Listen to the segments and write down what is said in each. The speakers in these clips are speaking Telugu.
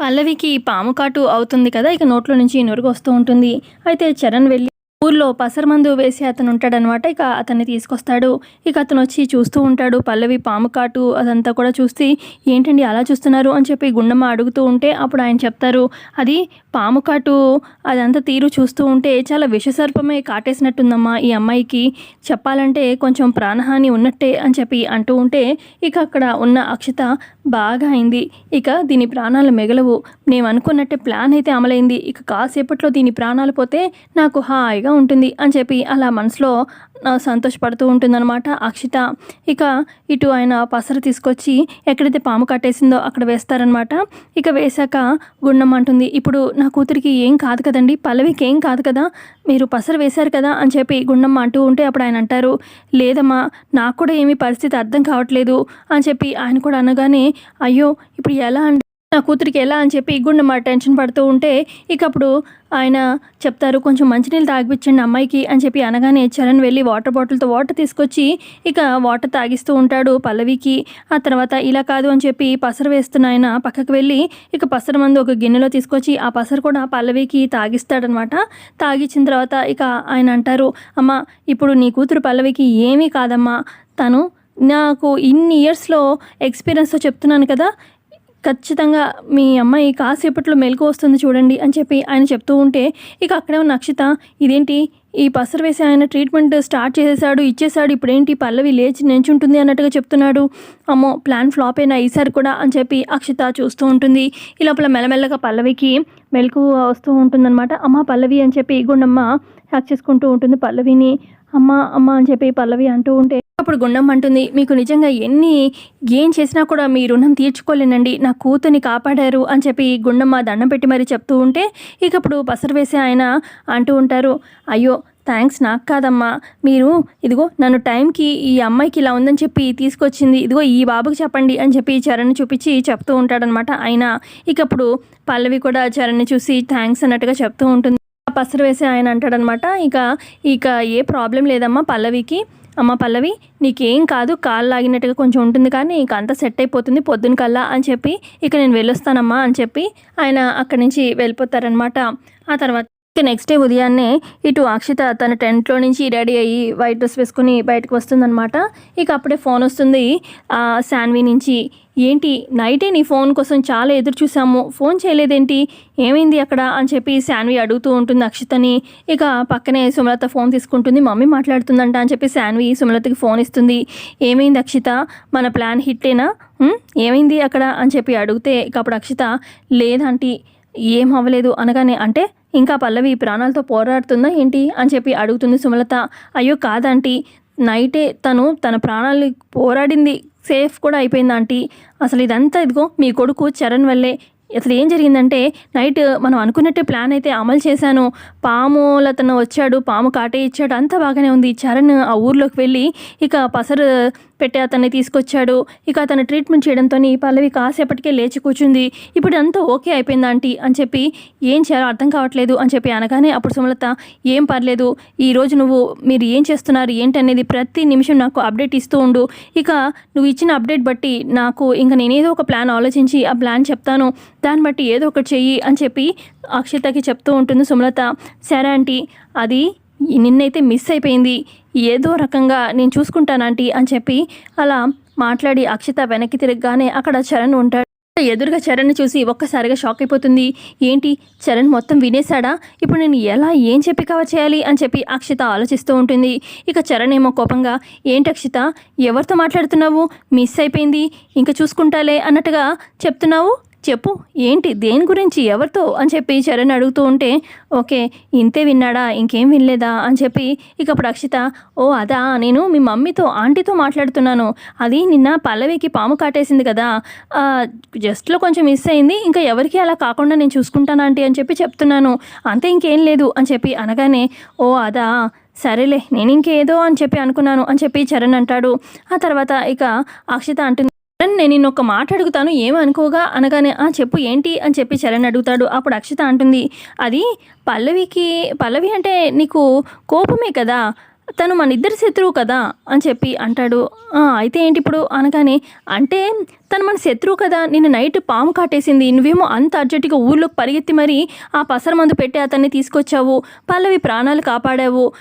పల్లవికి పాము కాటు అవుతుంది కదా ఇక నోట్లో నుంచి నురుగు వస్తూ ఉంటుంది. అయితే చరణ్ వెళ్ళి ఊర్లో పసరమందు వేసి అతను ఉంటాడనమాట ఇక అతన్ని తీసుకొస్తాడు. ఇక అతను వచ్చి చూస్తూ ఉంటాడు. పల్లవి పాము కాటు అదంతా కూడా చూసి ఏంటండి అలా చూస్తున్నారు? అని చెప్పి గుండమ్మ అడుగుతూ ఉంటే అప్పుడు ఆయన చెప్తారు అది పాము కాటు అదంతా తీరు చూస్తూ ఉంటే చాలా విషసర్పమే కాటేసినట్టుందమ్మా ఈ అమ్మాయికి. చెప్పాలంటే కొంచెం ప్రాణహాని ఉన్నట్టే అని చెప్పి అంటూ ఉంటే ఇక అక్కడ ఉన్న అక్షత బాగా అయింది. ఇక దీని ప్రాణాలు మిగలవు. నేను అనుకున్నట్టే ప్లాన్ అయితే అమలైంది. ఇక కాసేపట్లో దీని ప్రాణాలు పోతే నాకు హాయిగా ఉంటుంది అని చెప్పి అలా మనసులో సంతోషపడుతూ ఉంటుందన్నమాట. అక్షిత ఇక ఇటు ఆయన పసరు తీసుకొచ్చి ఎక్కడైతే పాము కట్టేసిందో అక్కడ వేస్తారనమాట ఇక వేశాక గుండం అంటుంది ఇప్పుడు నా కూతురికి ఏం కాదు కదండి పల్లవికి ఏం కాదు కదా మీరు పసరు వేశారు కదా అని చెప్పి గుండమ్మ అంటూ ఉంటే అప్పుడు ఆయన అంటారు లేదమ్మా నాకు కూడా ఏమీ పరిస్థితి అర్థం కావట్లేదు అని చెప్పి ఆయన కూడా అనగానే అయ్యో ఇప్పుడు ఎలా అండి? నా కూతురికి ఎలా అని చెప్పి గుండమ్మ టెన్షన్ పడుతూ ఉంటే ఇక అప్పుడు ఆయన చెప్తారు కొంచెం మంచినీళ్ళు తాగిపించండి అమ్మాయికి అని చెప్పి అనగానే చరణ్ వెళ్ళి వాటర్ బాటిల్తో వాటర్ తీసుకొచ్చి ఇక వాటర్ తాగిస్తూ ఉంటాడు పల్లవికి. ఆ తర్వాత ఇలా కాదు అని చెప్పి పసరు వేస్తున్న ఆయన పక్కకు వెళ్ళి ఇక పసరు మందు ఒక గిన్నెలో తీసుకొచ్చి ఆ పసరు కూడా పల్లవికి తాగిస్తాడనమాట. తాగిచ్చిన తర్వాత ఇక ఆయన అంటారు అమ్మ ఇప్పుడు నీ కూతురు పల్లవికి ఏమీ కాదమ్మా. తను నాకు ఇన్ని ఇయర్స్లో ఎక్స్పీరియన్స్తో చెప్తున్నాను కదా ఖచ్చితంగా మీ అమ్మాయి కాసేపట్లో మెలకు వస్తుంది చూడండి అని చెప్పి ఆయన చెప్తూ ఉంటే ఇక అక్కడే ఉన్న అక్షిత ఇదేంటి? ఈ పసరు వేసి ఆయన ట్రీట్మెంట్ స్టార్ట్ చేసేసాడు ఇచ్చేసాడు ఇప్పుడేంటి? పల్లవి లేచి నించుంటుంది అన్నట్టుగా చెప్తున్నాడు. అమ్మో ప్లాన్ ఫ్లాప్ అయినా ఈసారి కూడా అని చెప్పి అక్షిత చూస్తూ ఉంటుంది. ఈ లోపల మెల్లమెల్లగా పల్లవికి మెలకు వస్తూ ఉంటుందన్నమాట. అమ్మ పల్లవి అని చెప్పి గుండమ్మ హ్యాక్ చేసుకుంటూ ఉంటుంది. పల్లవిని అమ్మ అమ్మ అని చెప్పి పల్లవి అంటూ ఉంటే అప్పుడు గుండం అంటుంది మీకు నిజంగా ఎన్ని ఏం చేసినా కూడా మీ రుణం తీర్చుకోలేనండి. నా కూతుర్ని కాపాడారు అని చెప్పి గుండమ్మ దండం పెట్టి మరీ చెప్తూ ఉంటే ఇక అప్పుడు పసరు వేసే ఆయన అంటూ ఉంటారు అయ్యో థ్యాంక్స్ నాకు కాదమ్మా. మీరు ఇదిగో నన్ను టైంకి ఈ అమ్మాయికి ఇలా ఉందని చెప్పి తీసుకొచ్చింది. ఇదిగో ఈ బాబుకి చెప్పండి అని చెప్పి చరణ్ చూపించి చెప్తూ ఉంటాడనమాట ఆయన. ఇక అప్పుడు పల్లవి కూడా చరణ్ని చూసి థ్యాంక్స్ అన్నట్టుగా చెప్తూ ఉంటుంది. ఆ పసరు వేసి ఆయన అంటాడనమాట ఇక ఇక ఏ ప్రాబ్లం లేదమ్మా పల్లవికి. అమ్మ పల్లవి నీకేం కాదు కాలు లాగినట్టుగా కొంచెం ఉంటుంది కానీ నీకు అంతా సెట్ అయిపోతుంది పొద్దున కల్లా అని చెప్పి ఇక నేను వెళ్ళొస్తానమ్మా అని చెప్పి ఆయన అక్కడి నుంచి వెళ్ళిపోతారనమాట ఆ తర్వాత ఇక నెక్స్ట్ డే ఉదయాన్నే ఇటు అక్షిత తన టెంట్లో నుంచి రెడీ అయ్యి వైట్ డ్రెస్ వేసుకుని బయటకు వస్తుందనమాట ఇక అప్పుడే ఫోన్ వస్తుంది శాన్వి నుంచి ఏంటి నైటే నీ ఫోన్ కోసం చాలా ఎదురు చూసాము ఫోన్ చేయలేదేంటి? ఏమైంది అక్కడ? అని చెప్పి శాన్వి అడుగుతూ ఉంటుంది అక్షితని. ఇక పక్కనే సుమలత ఫోన్ తీసుకుంటుంది మమ్మీ మాట్లాడుతుందంట అని చెప్పి శాన్వి సుమలతకి ఫోన్ ఇస్తుంది. ఏమైంది అక్షిత? మన ప్లాన్ హిట్టేనా? ఏమైంది అక్కడ? అని చెప్పి అడిగితే ఇక అప్పుడు అక్షిత లేదంటీ ఏం అవ్వలేదు అనగానే అంటే ఇంకా పల్లవి ప్రాణాలతో పోరాడుతుందా ఏంటి? అని చెప్పి అడుగుతుంది సుమలత. అయ్యో కాదంటీ నైటే తను తన ప్రాణాలు పోరాడింది సేఫ్ కూడా అయిపోయింది ఆంటీ. అసలు ఇదంతా ఇదిగో మీ కొడుకు చరణ్ వల్లే. అసలు ఏం జరిగిందంటే నైట్ మనం అనుకున్నట్టే ప్లాన్ అయితే అమలు చేశాను. పాములతను వచ్చాడు పాము కాటే ఇచ్చాడు అంతా బాగానే ఉంది. చరణ్ ఆ ఊర్లోకి వెళ్ళి ఇక పసరు పెట్టి అతన్ని తీసుకొచ్చాడు. ఇక అతను ట్రీట్మెంట్ చేయడంతో ఈ పల్లవి కాసేపటికే లేచి కూర్చుంది. ఇప్పుడు అంతా ఓకే అయిపోయింది ఆంటీ అని చెప్పి ఏం చేయాలో అర్థం కావట్లేదు అని చెప్పి అనగానే అప్పుడు సుమలత ఏం పర్లేదు ఈరోజు నువ్వు మీరు ఏం చేస్తున్నారు ఏంటనేది ప్రతి నిమిషం నాకు అప్డేట్ ఇస్తూ ఉండు. ఇక నువ్వు ఇచ్చిన అప్డేట్ బట్టి నాకు ఇంకా నేనేదో ఒక ప్లాన్ ఆలోచించి ఆ ప్లాన్ చెప్తాను. దాన్ని బట్టి ఏదో ఒకటి చెయ్యి అని చెప్పి అక్షతకి చెప్తూ ఉంటుంది సుమలత. సరే ఆంటీ అది నిన్నైతే మిస్ అయిపోయింది. ఏదో రకంగా నేను చూసుకుంటానంటీ అని చెప్పి అలా మాట్లాడి అక్షిత వెనక్కి తిరగగానే అక్కడ చరణ్ ఉంటాడు. ఎదురుగా చరణ్ చూసి ఒక్కసారిగా షాక్ అయిపోతుంది. ఏంటి? చరణ్ మొత్తం వినేశాడా? ఇప్పుడు నేను ఎలా ఏం చెప్పి కవర్ చేయాలి అని చెప్పి అక్షిత ఆలోచిస్తూ ఉంటుంది. ఇక చరణ్ ఏమో కోపంగా ఏంటి అక్షిత? ఎవరితో మాట్లాడుతున్నావు? మిస్ అయిపోయింది. ఇంకా చూసుకుంటాలే అన్నట్టుగా చెప్తున్నావు. చెప్పు ఏంటి దేని గురించి ఎవరితో అని చెప్పి చరణ్ అడుగుతూ ఉంటే ఓకే ఇంతే విన్నాడా ఇంకేం వినలేదా అని చెప్పి ఇక అక్షిత ఓ అదా నేను మీ మమ్మీతో ఆంటీతో మాట్లాడుతున్నాను. అది నిన్న పల్లవికి పాము కాటేసింది కదా. జస్ట్లో కొంచెం మిస్ అయింది ఇంకా ఎవరికి అలా కాకుండా నేను చూసుకుంటాను ఆంటీ అని చెప్పి చెప్తున్నాను. అంతే ఇంకేం లేదు అని చెప్పి అనగానే ఓ అదా సరేలే నేను ఇంకేదో అని చెప్పి అనుకున్నాను అని చెప్పి చరణ్ అంటాడు. ఆ తర్వాత ఇక అక్షిత అంటుంది నేను నిన్న ఒక మాట అడుగుతాను ఏమనుకోగా అనగానే ఆ చెప్పు ఏంటి? అని చెప్పి చరణ్ అడుగుతాడు. అప్పుడు అక్షిత అంటుంది అది పల్లవికి పల్లవి అంటే నీకు కోపమే కదా? తను మన ఇద్దరి శత్రువు కదా? అని చెప్పి అంటాడు. అయితే ఏంటి ఇప్పుడు అనగానే అంటే తను మన శత్రువు కదా? నిన్న నైట్ పాము కాటేసింది. నువ్వేమో అంత అర్జెంటుగా ఊర్లోకి పరిగెత్తి మరీ ఆ పసర మందు పెట్టి అతన్ని తీసుకొచ్చావు. పల్లవి ప్రాణాలు కాపాడావు.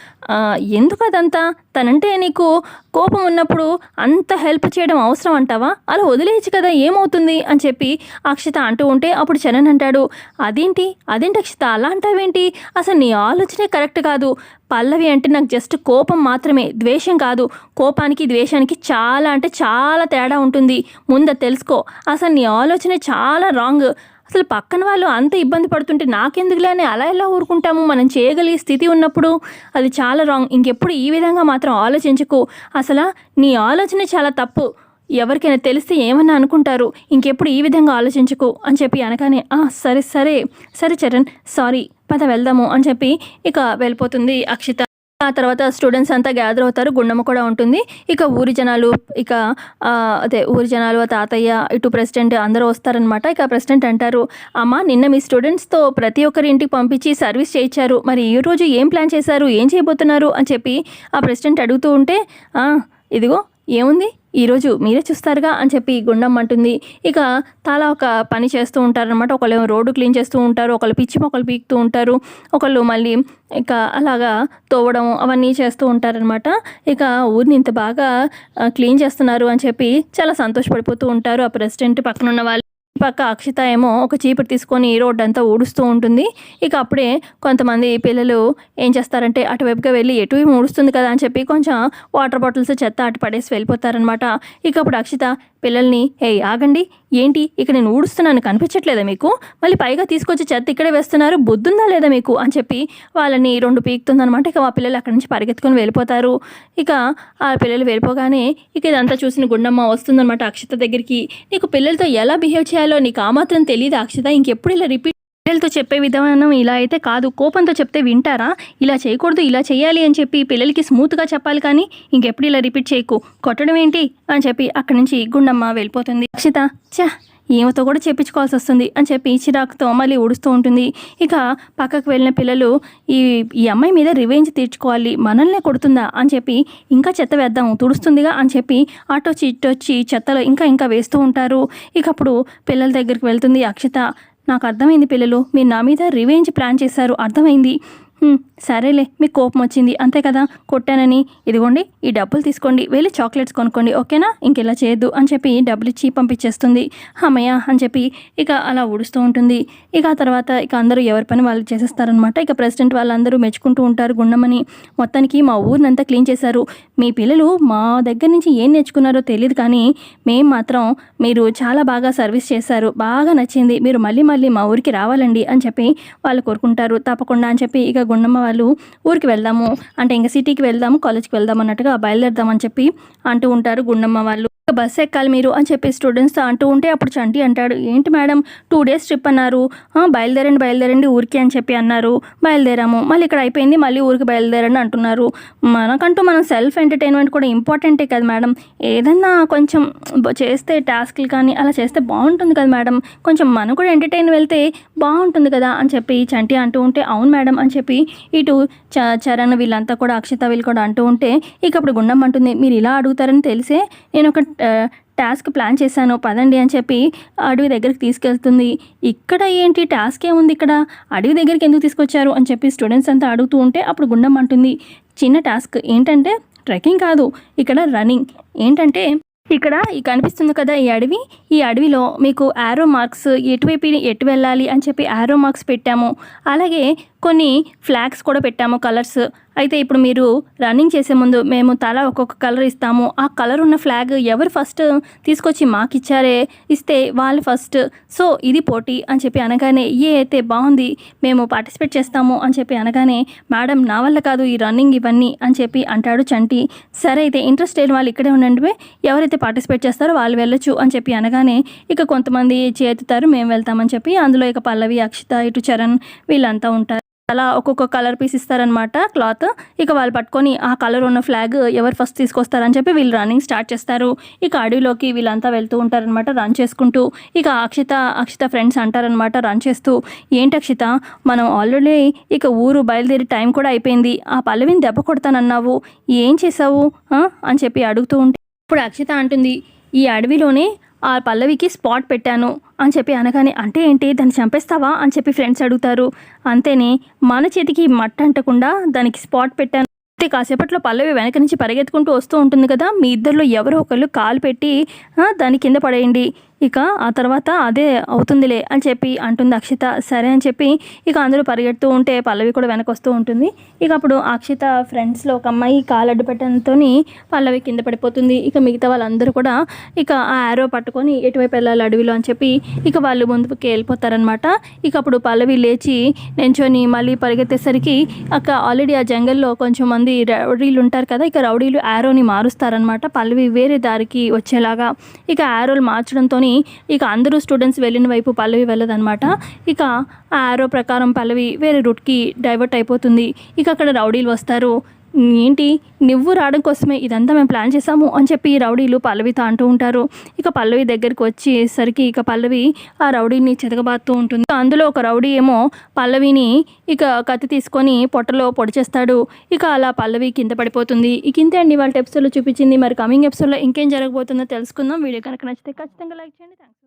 ఎందుకు అదంతా? తనంటే నీకు కోపం ఉన్నప్పుడు అంత హెల్ప్ చేయడం అవసరం అంటావా? అలా వదిలేయచ్చు కదా ఏమవుతుంది? అని చెప్పి అక్షిత అంటూ ఉంటే అప్పుడు చరణ్ అంటాడు అదేంటి? అదేంటి అక్షిత? అలా అంటావేంటి? అసలు నీ ఆలోచనే కరెక్ట్ కాదు. పల్లవి అంటే నాకు జస్ట్ కోపం మాత్రమే ద్వేషం కాదు. కోపానికి ద్వేషానికి చాలా అంటే చాలా తేడా ఉంటుంది. ముందు తెలుసుకో. అసలు నీ ఆలోచనే చాలా రాంగ్. అసలు పక్కన వాళ్ళు అంత ఇబ్బంది పడుతుంటే నాకెందుకులేని అలా ఎలా ఊరుకుంటాము? మనం చేయగలిగే స్థితి ఉన్నప్పుడు అది చాలా రాంగ్ ఇంకెప్పుడు ఈ విధంగా మాత్రం ఆలోచించకు. అసలు నీ ఆలోచన చాలా తప్పు. ఎవరికైనా తెలిస్తే ఏమన్నా అనుకుంటారు. ఇంకెప్పుడు ఈ విధంగా ఆలోచించకు అని చెప్పి అనగానే "ఆ, సరే సరే సరే చరణ్ సారీ పద వెళ్దాము అని చెప్పి ఇక వెళ్ళిపోతుంది అక్షిత. ఆ తర్వాత స్టూడెంట్స్ అంతా గ్యాదర్ అవుతారు గుండమ్మ కూడా ఉంటుంది. ఇక ఊరి జనాలు ఇక అదే ఊరి జనాలు తాతయ్య ఇటు ప్రెసిడెంట్ అందరూ వస్తారనమాట ఇక ప్రెసిడెంట్ అంటారు అమ్మ నిన్న మీ స్టూడెంట్స్తో ప్రతి ఒక్కరి ఇంటికి పంపించి సర్వీస్ చేయించారు. మరి ఈ రోజు ఏం ప్లాన్ చేశారు? ఏం చేయబోతున్నారు? అని చెప్పి ఆ ప్రెసిడెంట్ అడుగుతూ ఉంటే ఇదిగో ఏముంది? ఈరోజు మీరే చూస్తారుగా అని చెప్పి గుండం అంటుంది. ఇక తలా ఒక పని చేస్తూ ఉంటారనమాట ఒకళ్ళు రోడ్డు క్లీన్ చేస్తూ ఉంటారు ఒకళ్ళు పిచ్చి మొక్కలు పీకుతూ ఉంటారు ఒకళ్ళు మళ్ళీ ఇక అలాగా తోవడం అవన్నీ చేస్తూ ఉంటారనమాట ఇక ఊరిని ఇంత బాగా క్లీన్ చేస్తున్నారు అని చెప్పి చాలా సంతోషపడిపోతూ ఉంటారు ఆ ప్రెసిడెంట్ పక్కన ఉన్న వాళ్ళు. పక్క అక్షిత ఏమో ఒక చీపురు తీసుకొని రోడ్డు అంతా ఊడుస్తూ ఉంటుంది. ఇక అప్పుడే కొంతమంది పిల్లలు ఏం చేస్తారంటే అటువైపుగా వెళ్ళి ఎటు ఊడుస్తుంది కదా అని చెప్పి కొంచెం వాటర్ బాటిల్స్ చెత్త అటు పడేసి వెళ్ళిపోతారనమాట ఇక అప్పుడు అక్షిత పిల్లల్ని ఏ ఆగండి. ఏంటి? ఇక్కడ నేను ఊడుస్తున్నాను కనిపించట్లేదా మీకు? మళ్ళీ పైగా తీసుకొచ్చి చెత్త ఇక్కడే వేస్తున్నారు బుద్ధుందా లేదా మీకు? అని చెప్పి వాళ్ళని రెండు పీకుతుందనమాట ఇక ఆ పిల్లలు అక్కడి నుంచి పరిగెత్తుకొని వెళ్ళిపోతారు. ఇక ఆ పిల్లలు వెళ్ళిపోగానే ఇక ఇదంతా చూసిన గుండమ్మ వస్తుందన్నమాట అక్షత దగ్గరికి. నీకు పిల్లలతో ఎలా బిహేవ్ చేయాలో నీకు ఆ మాత్రం తెలియదు అక్షత? ఇంకెప్పుడు ఇలా రిపీట్ పిల్లలతో చెప్పే విధానం ఇలా అయితే కాదు. కోపంతో చెప్తే వింటారా? ఇలా చేయకూడదు ఇలా చేయాలి అని చెప్పి పిల్లలకి స్మూత్గా చెప్పాలి కానీ ఇంకెప్పుడు ఇలా రిపీట్ చేయకు. కొట్టడం ఏంటి? అని చెప్పి అక్కడి నుంచి గుండమ్మ వెళ్ళిపోతుంది. అక్షిత చా ఈమెతో కూడా చెప్పించుకోవాల్సి వస్తుంది అని చెప్పి చిరాకుతో మళ్ళీ ఊడుస్తూ ఉంటుంది. ఇక పక్కకు వెళ్ళిన పిల్లలు ఈ ఈ అమ్మాయి మీద రివెంజ్ తీర్చుకోవాలి మనల్నే కొడుతుందా అని చెప్పి ఇంకా చెత్త వేద్దాం తుడుస్తుందిగా అని చెప్పి అటొచ్చి ఇటొచ్చి చెత్తలో ఇంకా ఇంకా వేస్తూ ఉంటారు. ఇక అప్పుడు పిల్లల దగ్గరికి వెళ్తుంది అక్షిత. నాకు అర్థమైంది పిల్లలు. మీరు నా మీద రివెంజ్ ప్లాన్ చేశారు. అర్థమైంది. సరేలే మీకు కోపం వచ్చింది. అంతే కదా? కొట్టానని. ఇదిగోండి ఈ డబ్బులు తీసుకోండి. వెళ్ళి చాక్లెట్స్ కొనుక్కోండి ఓకేనా? ఇంకెలా చేయొద్దు అని చెప్పి డబ్బులు ఇచ్చి పంపించేస్తుంది. అమ్మయ్య అని చెప్పి ఇక అలా ఊడుస్తూ ఉంటుంది. ఇక ఆ తర్వాత ఇక అందరూ ఎవరి పని వాళ్ళు చేసేస్తారనమాట ఇక ప్రెసిడెంట్ వాళ్ళందరూ మెచ్చుకుంటూ ఉంటారు గుండమని మొత్తానికి మా ఊరినంతా క్లీన్ చేశారు. మీ పిల్లలు మా దగ్గర నుంచి ఏం నేర్చుకున్నారో తెలియదు కానీ మేం మాత్రం మీరు చాలా బాగా సర్వీస్ చేశారు. బాగా నచ్చింది. మీరు మళ్ళీ మళ్ళీ మా ఊరికి రావాలండి అని చెప్పి వాళ్ళు కోరుకుంటారు. తప్పకుండా అని చెప్పి ఇక గుండమ్మ వాళ్ళు ఊరికి వెళ్దాము అంటే ఇంకా సిటీకి వెళ్దాము కాలేజ్కి వెళ్దాం అన్నట్టుగా బయలుదేరదామని చెప్పి అంటూ ఉంటారు గుండమ్మ వాళ్ళు. బస్ ఎక్కాలి మీరు అని చెప్పి స్టూడెంట్స్తో అంటూ ఉంటే అప్పుడు చంటి అంటాడు. ఏంటి మేడం? టూ డేస్ ట్రిప్ అన్నారు. బయలుదేరండి బయలుదేరండి ఊరికి అని చెప్పి అన్నారు. బయలుదేరాము. మళ్ళీ ఇక్కడ అయిపోయింది మళ్ళీ ఊరికి బయలుదేరండి అంటున్నారు. మనకంటూ మనం సెల్ఫ్ ఎంటర్టైన్మెంట్ కూడా ఇంపార్టెంటే కదా మేడం. ఏదన్నా కొంచెం చేస్తే టాస్క్లు కానీ అలా చేస్తే బాగుంటుంది కదా మేడం. కొంచెం మనం కూడా ఎంటర్టైన్ వెళ్తే బాగుంటుంది కదా అని చెప్పి చంటి అంటూ ఉంటే అవును మేడం అని చెప్పి ఇటు చ చరణ్ వీళ్ళంతా కూడా అక్షిత వీళ్ళు కూడా అంటూ ఉంటే ఇక అప్పుడు గుండం అంటుంది మీరు ఇలా అడుగుతారని తెలిసే నేను ఒక టాస్క్ ప్లాన్ చేశాను. పదండి అని చెప్పి అడవి దగ్గరికి తీసుకెళ్తుంది. ఇక్కడ ఏంటి? టాస్క్ ఏముంది ఇక్కడ? అడవి దగ్గరికి ఎందుకు తీసుకొచ్చారు? అని చెప్పి స్టూడెంట్స్ అంతా అడుగుతూ ఉంటే అప్పుడు గుండం అంటుంది. చిన్న టాస్క్. ఏంటంటే ట్రెక్కింగ్ కాదు. ఇక్కడ రన్నింగ్. ఏంటంటే ఇక్కడ ఈ కనిపిస్తుంది కదా ఈ అడవి. ఈ అడవిలో మీకు యారో మార్క్స్ ఎటువైపు ఎటు వెళ్ళాలి అని చెప్పి యారో మార్క్స్ పెట్టాము. అలాగే కొన్ని ఫ్లాగ్స్ కూడా పెట్టాము కలర్స్ అయితే ఇప్పుడు మీరు రన్నింగ్ చేసే ముందు మేము తల ఒక్కొక్క కలర్ ఇస్తాము. ఆ కలర్ ఉన్న ఫ్లాగ్ ఎవరు ఫస్ట్ తీసుకొచ్చి మాకు ఇచ్చారే? ఇస్తే వాళ్ళు ఫస్ట్ సో ఇది పోటీ అని చెప్పి అనగానే ఏ అయితే బాగుంది మేము పార్టిసిపేట్ చేస్తాము అని చెప్పి అనగానే మేడం నా వల్ల కాదు ఈ రన్నింగ్ ఇవన్నీ అని చెప్పి అంటాడు చంటి. సరే అయితే ఇంట్రెస్ట్ లేని వాళ్ళు ఇక్కడే ఉండండి ఎవరైతే పార్టిసిపేట్ చేస్తారో వాళ్ళు వెళ్ళొచ్చు అని చెప్పి అనగానే ఇక కొంతమంది చేతుతారు మేము వెళ్తామని చెప్పి అందులో ఇక పల్లవి అక్షిత ఇటు చరణ్ వీళ్ళంతా ఉంటారు. అలా ఒక్కొక్క కలర్ పీస్ ఇస్తారనమాట క్లాత్. ఇక వాళ్ళు పట్టుకొని ఆ కలర్ ఉన్న ఫ్లాగ్ ఎవరు ఫస్ట్ తీసుకొస్తారని చెప్పి వీళ్ళు రన్నింగ్ స్టార్ట్ చేస్తారు. ఇక అడవిలోకి వీళ్ళంతా వెళ్తూ ఉంటారనమాట రన్ చేసుకుంటూ. ఇక అక్షిత అక్షిత ఫ్రెండ్స్ అంటారనమాట రన్ చేస్తూ. ఏంటి అక్షిత మనం ఆల్రెడీ ఇక ఊరు బయలుదేరి టైం కూడా అయిపోయింది. ఆ పల్లవిని దెబ్బ కొడతానన్నావు. ఏం చేసావు అని చెప్పి అడుగుతూ ఉంటే ఇప్పుడు అక్షిత అంటుంది ఈ అడవిలోనే ఆ పల్లవికి స్పాట్ పెట్టాను అని చెప్పి అనగానే అంటే ఏంటి? దాన్ని చంపేస్తావా? అని చెప్పి ఫ్రెండ్స్ అడుగుతారు. అంతేనే మన చేతికి మట్ట అంటకుండా దానికి స్పాట్ పెట్టాను. అయితే కాసేపట్లో పల్లవి వెనక నుంచి పరిగెత్తుకుంటూ వస్తూ ఉంటుంది కదా మీ ఇద్దరిలో ఎవరో ఒకళ్ళు కాలు పెట్టి దాని కింద పడేయండి. ఇక ఆ తర్వాత అదే అవుతుందిలే అని చెప్పి అంటుంది అక్షిత. సరే అని చెప్పి ఇక అందరూ పరిగెడుతూ ఉంటే పల్లవి కూడా వెనక వస్తూ ఉంటుంది. ఇక అప్పుడు అక్షిత ఫ్రెండ్స్లో ఒక అమ్మాయి కాలు అడ్డు పెట్టడంతో పల్లవి కింద పడిపోతుంది. ఇక మిగతా వాళ్ళందరూ కూడా ఇక ఆ ఆరో పట్టుకొని ఎటువైపు వెళ్ళాలి అడవిలో అని చెప్పి ఇక వాళ్ళు ముందుకు వెళ్ళిపోతారనమాట ఇక అప్పుడు పల్లవి లేచి నించొని మళ్ళీ పరిగెత్తేసరికి అక్క ఆల్రెడీ ఆ జంగల్లో కొంచెం మంది రౌడీలు ఉంటారు కదా ఇక రౌడీలు ఆరోని మారుస్తారనమాట పల్లవి వేరే దారికి వచ్చేలాగా ఇక ఆరోలు మార్చడంతో ఇక అందరూ స్టూడెంట్స్ వెళ్ళిన వైపు పల్లవి వెళ్ళదనమాట ఇక ఆ ఆరో ప్రకారం పల్లవి వేరే రూట్కి డైవర్ట్ అయిపోతుంది. ఇక అక్కడ రౌడీలు వస్తారు. ఏంటి? నువ్వు రావడం కోసమే ఇదంతా మేము ప్లాన్ చేసాము అని చెప్పి రౌడీలు పల్లవితో అంటూ ఉంటారు. ఇక పల్లవి దగ్గరికి వచ్చేసరికి ఇక పల్లవి ఆ రౌడీని చెదగబాతూ ఉంటుంది. అందులో ఒక రౌడీ ఏమో పల్లవిని ఇక కత్తి తీసుకొని పొట్టలో పొడి చేస్తాడు. ఇక అలా పల్లవి కింద పడిపోతుంది. ఇక ఇంతే అండి వాళ్ళ ఎపిసోడ్లో చూపించింది. మరి కమింగ్ ఎపిసోడ్లో ఇంకేం జరగబోతుందో తెలుసుకుందాం. వీడియో కనుక నచ్చితే ఖచ్చితంగా లైక్ చేయండి. థ్యాంక్స్